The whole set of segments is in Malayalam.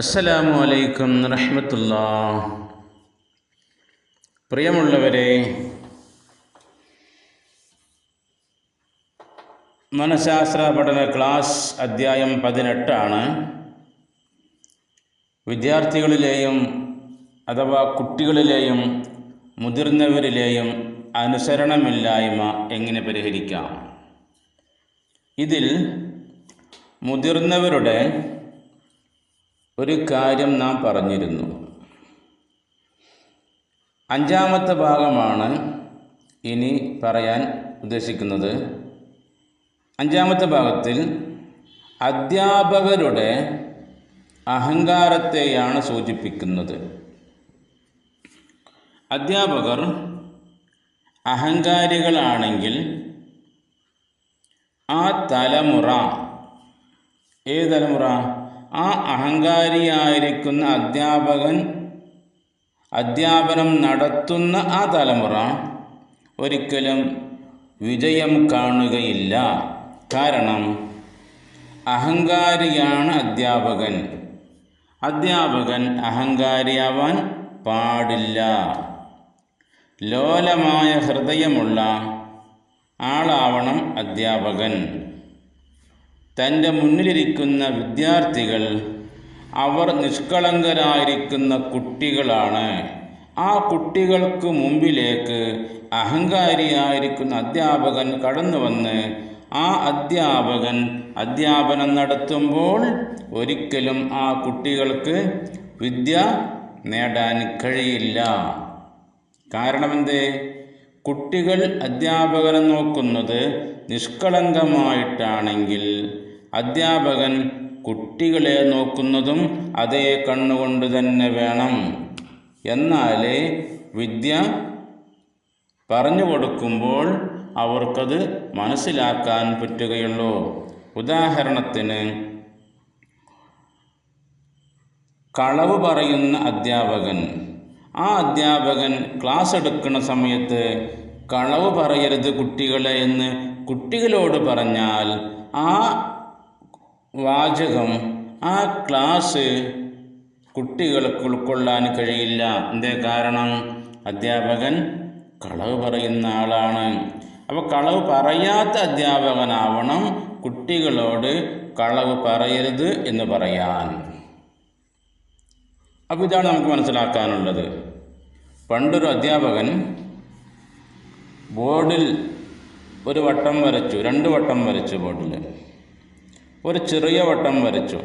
അസ്സലാമു അലൈക്കും റഹ്മത്തുള്ള. പ്രിയമുള്ളവരെ മനഃശാസ്ത്ര പഠന ക്ലാസ് അധ്യായം പതിനെട്ടാണ്. വിദ്യാർത്ഥികളിലെയും അഥവാ കുട്ടികളിലെയും മുതിർന്നവരിലെയും അനുസരണമില്ലായ്മ എങ്ങനെ പരിഹരിക്കാം? ഇതിൽ മുതിർന്നവരുടെ ഒരു കാര്യം നാം പറഞ്ഞിരുന്നു. അഞ്ചാമത്തെ ഭാഗമാണ് ഇനി പറയാൻ ഉദ്ദേശിക്കുന്നത്. അഞ്ചാമത്തെ ഭാഗത്തിൽ അധ്യാപകരുടെ അഹങ്കാരത്തെയാണ് സൂചിപ്പിക്കുന്നത്. അധ്യാപകർ അഹങ്കാരികളാണെങ്കിൽ ആ തലമുറ ഏത് തലമുറ? ആ അഹങ്കാരിയായിരിക്കുന്ന അധ്യാപകൻ അധ്യാപനം നടത്തുന്ന ആ തലമുറ ഒരിക്കലും വിജയം കാണുകയില്ല. കാരണം അഹങ്കാരിയാണ് അധ്യാപകൻ. അധ്യാപകൻ അഹങ്കാരിയാവാൻ പാടില്ല. ലോലമായ ഹൃദയമുള്ള ആളാവണം അധ്യാപകൻ. തന്റെ മുന്നിലിരിക്കുന്ന വിദ്യാർത്ഥികൾ അവർ നിഷ്കളങ്കരായിരിക്കുന്ന കുട്ടികളാണ്. ആ കുട്ടികൾക്ക് മുമ്പിലേക്ക് അഹങ്കാരിയായിരിക്കുന്ന അധ്യാപകൻ കടന്നു വന്ന് ആ അധ്യാപകൻ അധ്യാപനം നടത്തുമ്പോൾ ഒരിക്കലും ആ കുട്ടികൾക്ക് വിദ്യ നേടാൻ കഴിയില്ല. കാരണമെന്തേ? കുട്ടികൾ അധ്യാപകനെ നോക്കുന്നത് നിഷ്കളങ്കമായിട്ടാണെങ്കിൽ അധ്യാപകൻ കുട്ടികളെ നോക്കുന്നതും അതേ കണ്ണുകൊണ്ട് തന്നെ വേണം. എന്നാലേ വിദ്യ പറഞ്ഞു കൊടുക്കുമ്പോൾ അവർക്കത് മനസ്സിലാക്കാൻ പറ്റുകയുള്ളൂ. ഉദാഹരണത്തിന് കളവ് പറയുന്ന അധ്യാപകൻ. ആ അധ്യാപകൻ ക്ലാസ് എടുക്കുന്ന സമയത്ത് കളവ് പറയരുത് കുട്ടികളെ എന്ന് കുട്ടികളോട് പറഞ്ഞാൽ ആ വാചകം ആ ക്ലാസ് കുട്ടികൾക്ക് ഉൾക്കൊള്ളാൻ കഴിയില്ല. എന്തേ കാരണം? അധ്യാപകൻ കളവ് പറയുന്ന ആളാണ്. അപ്പോൾ കളവ് പറയാത്ത അധ്യാപകനാവണം കുട്ടികളോട് കളവ് പറയരുത് എന്ന് പറയാൻ. അപ്പോൾ ഇതാണ് നമുക്ക് മനസ്സിലാക്കാനുള്ളത്. പണ്ടൊരു അധ്യാപകൻ ബോർഡിൽ ഒരു വട്ടം വരച്ചു രണ്ട് വട്ടം വരച്ചു ബോർഡിൽ ഒരു ചെറിയ വട്ടം വരച്ചു.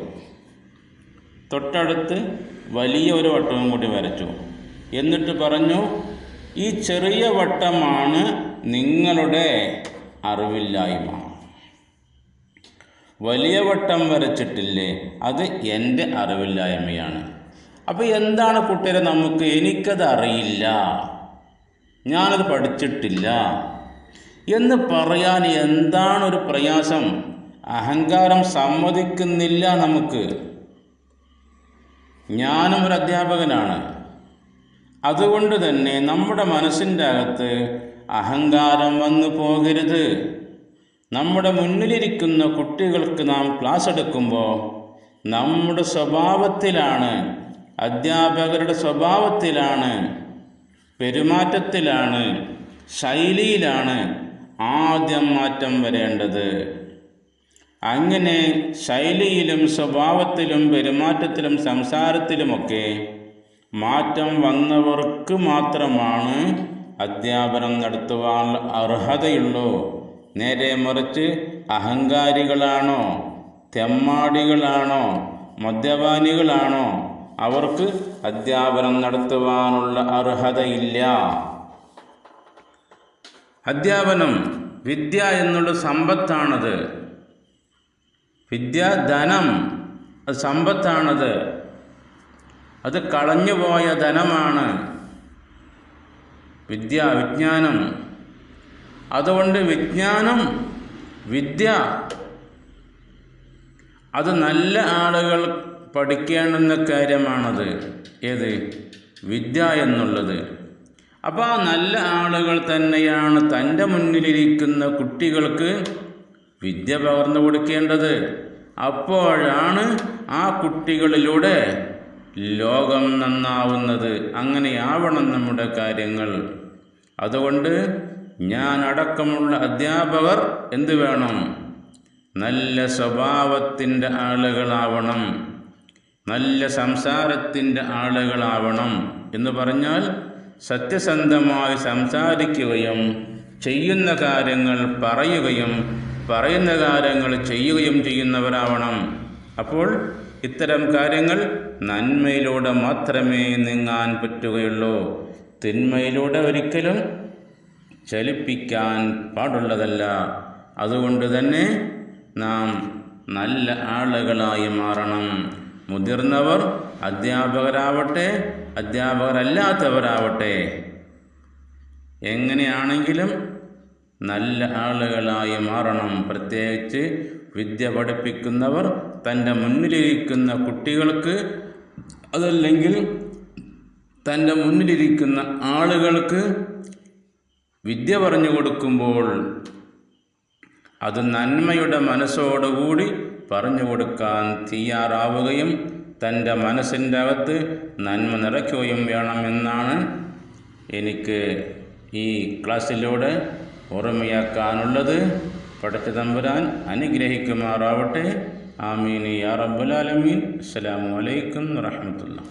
തൊട്ടടുത്ത് വലിയ ഒരു വട്ടവും കൂടി വരച്ചു. എന്നിട്ട് പറഞ്ഞു ഈ ചെറിയ വട്ടമാണ് നിങ്ങളുടെ അറിവില്ലായ്മ. വലിയ വട്ടം വരച്ചിട്ടില്ലേ അത് എന്റെ അറിവില്ലായ്മയാണ്. അപ്പോൾ എന്താണ് കുട്ടികളെ നമുക്ക് എനിക്കത് അറിയില്ല. ഞാനത് പഠിച്ചിട്ടില്ല. എന്ന് പറയാൻ എന്താണ് ഒരു പ്രയാസം? അഹങ്കാരം സമ്മതിക്കുന്നില്ല നമുക്ക്. ഞാനും ഒരു അധ്യാപകനാണ്. അതുകൊണ്ട് തന്നെ നമ്മുടെ മനസ്സിന്റെ അകത്ത് അഹങ്കാരം വന്നു പോകരുത്. നമ്മുടെ മുന്നിലിരിക്കുന്ന കുട്ടികൾക്ക് നാം ക്ലാസ് എടുക്കുമ്പോൾ നമ്മുടെ സ്വഭാവത്തിലാണ് അധ്യാപകരുടെ സ്വഭാവത്തിലാണ് പെരുമാറ്റത്തിലാണ് ശൈലിയിലാണ് ആദ്യം മാറ്റം വരേണ്ടത്. അങ്ങനെ ശൈലിയിലും സ്വഭാവത്തിലും പെരുമാറ്റത്തിലും സംസാരത്തിലുമൊക്കെ മാറ്റം വന്നവർക്ക് മാത്രമാണ് അധ്യാപനം നടത്തുവാൻ അർഹതയുള്ളൂ. നേരെ മറിച്ച് അഹങ്കാരികളാണോ തെമ്മാടികളാണോ മദ്യപാനികളാണോ അവർക്ക് അധ്യാപനം നടത്തുവാനുള്ള അർഹതയില്ല. അധ്യാപനം വിദ്യ എന്നുള്ള സമ്പത്താണത്. വിദ്യ ധനം അത് സമ്പത്താണത്. അത് കളഞ്ഞുപോയ ധനമാണ് വിദ്യ വിജ്ഞാനം. അതുകൊണ്ട് വിജ്ഞാനം വിദ്യ അത് നല്ല ആളുകൾ പഠിക്കേണ്ടുന്ന കാര്യമാണത്. ഏത്? വിദ്യ എന്നുള്ളത്. അപ്പോൾ ആ നല്ല ആളുകൾ തന്നെയാണ് തന്റെ മുന്നിലിരിക്കുന്ന കുട്ടികൾക്ക് വിദ്യ പകർന്നു കൊടുക്കേണ്ടത് അപ്പോഴാണ് ആ കുട്ടികളിലൂടെ ലോകം നന്നാവുന്നത്. അങ്ങനെയാവണം നമ്മുടെ കാര്യങ്ങൾ. അതുകൊണ്ട് ഞാൻ അടക്കമുള്ള അധ്യാപകർ എന്ത് വേണം? നല്ല സ്വഭാവത്തിന്റെ ആളുകളാവണം. നല്ല സംസാരത്തിന്റെ ആളുകളാവണം എന്ന് പറഞ്ഞാൽ സത്യസന്ധമായി സംസാരിക്കുകയും ചെയ്യുന്ന കാര്യങ്ങൾ പറയുകയും പറയുന്ന കാര്യങ്ങൾ ചെയ്യുകയും ചെയ്യുന്നവരാവണം. അപ്പോൾ ഇത്തരം കാര്യങ്ങൾ നന്മയിലൂടെ മാത്രമേ നീങ്ങാൻ പറ്റുകയുള്ളൂ. തിന്മയിലൂടെ ഒരിക്കലും ചലിപ്പിക്കാൻ പാടുള്ളതല്ല. അതുകൊണ്ട് തന്നെ നാം നല്ല ആളുകളായി മാറണം. മുതിർന്നവർ അധ്യാപകരാവട്ടെ അധ്യാപകരല്ലാത്തവരാവട്ടെ. എങ്ങനെയാണെങ്കിലും നല്ല ആളുകളായി മാറണം. പ്രത്യേകിച്ച് വിദ്യ പഠിപ്പിക്കുന്നവർ തന്റെ മുന്നിലിരിക്കുന്ന കുട്ടികൾക്ക് അതല്ലെങ്കിൽ തന്റെ മുന്നിലിരിക്കുന്ന ആളുകൾക്ക് വിദ്യ പറഞ്ഞു കൊടുക്കുമ്പോൾ അത് നന്മയുടെ മനസ്സോടുകൂടി പറഞ്ഞു കൊടുക്കാൻ തയ്യാറാവുകയും തന്റെ മനസ്സിന്റെ അകത്ത് നന്മ നിറയ്ക്കുകയും വേണമെന്നാണ് എനിക്ക് ഈ ക്ലാസ്സിലൂടെ ഓർമ്മയാക്കാനുള്ളത് പടച്ച തമ്പുരാൻ അനുഗ്രഹിക്കുമാറാവട്ടെ. ആമീൻ. യാ റബ്ബുലാലമീൻ അസ്സലാമു അലൈക്കും വറഹമത്തുള്ള